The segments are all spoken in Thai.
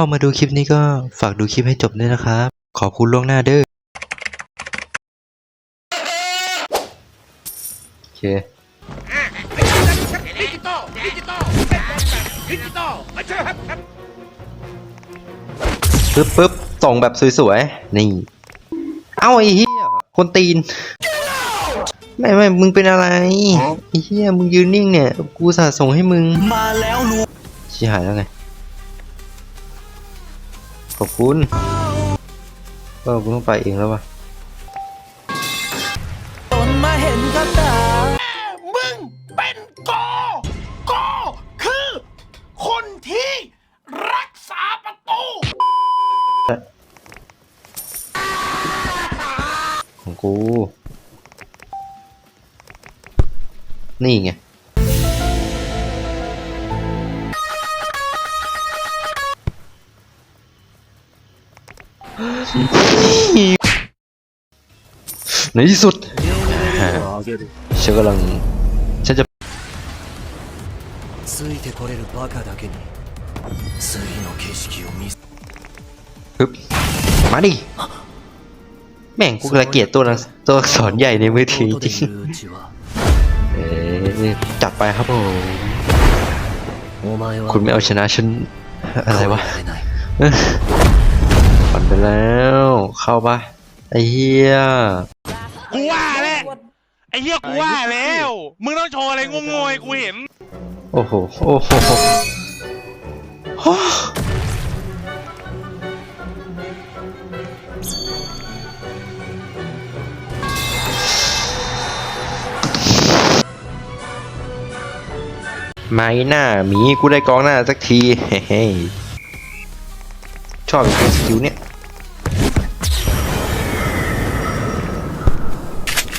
เข้ามาดูคลิปนี้ก็ฝากดูคลิปให้จบด้วยนะครับ ขอบคุณล่วงหน้าเด้อโอเคดิจิตอลดิจิตอลเล่นบอลแบบดิจิตอลมาเชิญครับครับปึ๊บปึ๊บส่งแบบสวยๆ นี่ เอ้าไอ้เหี้ย คนตีน ไม่ไม่มึงเป็นอะไร ไอ้เหี้ย มึงยืนนิ่งเนี่ย กูสาส่งให้มึง มาแล้วลูกชี้หายแล้วไง ขอบคุณเออกูต้องไปเองแล้ววะตนมาเห็นกับตามึงเป็นโกโกคือ คนที่รักษาประตูของกู นี่ไง ในที่สุดฉันกำลังฉันจะปึ๊บมาดิแม่งกูระเกียดตัวตัวสอนใหญ่ในมือถือจริงเอ๊จัดไปครับผมคุณไม่เอาชนะฉันอะไรวะ ไปแล้ว เข้าปะไอ้เหี้ยกูว่าแล้วไอ้เหี้ยกูว่าแล้ว มึงต้องโชว์อะไรงงๆให้กูเห็น โอ้โห โอ้โหโอ้ไม่หน้าหมีกูได้กองหน้าสักที เฮ้ยชอบอีกสกิลเนี่ย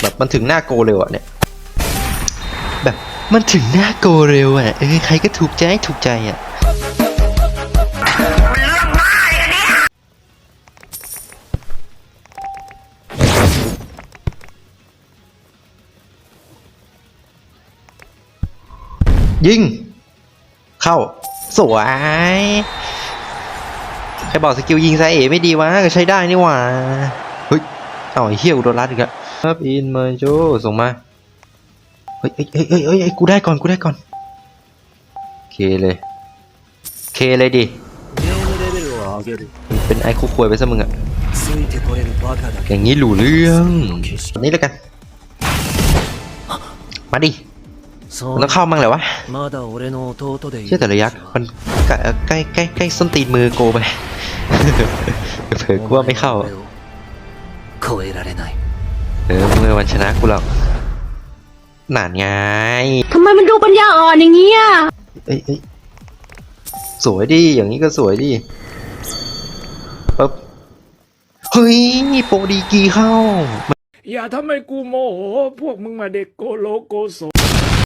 แบบมันถึงหน้าโกเร็วอะเนี่ย แบบมันถึงหน้าโกเร็วอะเออใครก็ถูกใจถูกใจอะยิง เข้า สวยใครบอกสกิลยิงไซเอไม่ดีวะก็ใช้ได้นี่หว่า เฮ้ยเอาไอ้เฮี้ยกูโดนรัดอีกแล้ว ครับอินมาโจส่งมา เฮ้ยเฮ้ยเฮ้ยเฮ้ยกูได้ก่อน กูได้ก่อน เคเลย เคเลยดิ เป็นไอ้คู่ควยไปซะมึงอะอย่างนี้หลูเรื่องนี้แล้วกัน มาดิต้องเข้ามั่งแหรอวะเชื่อแต่ระยะมันใกล้ใกล้ใกล้ส้นตีนมือโกไปเผื่อกว่าไม่เข้า ออเมื่อวันชนะกูหรอกหนานไงทำไมมันดูปัญญาอ่อนอย่างนี้อะเอ้ยเอ้ยสวยดิอย่างนี้ก็สวยดิปึ๊บเฮ้ยโปรดีกีเข้า อย่าทำให้กูโมโห พวกมึงมาเด็กโกโลโกโซ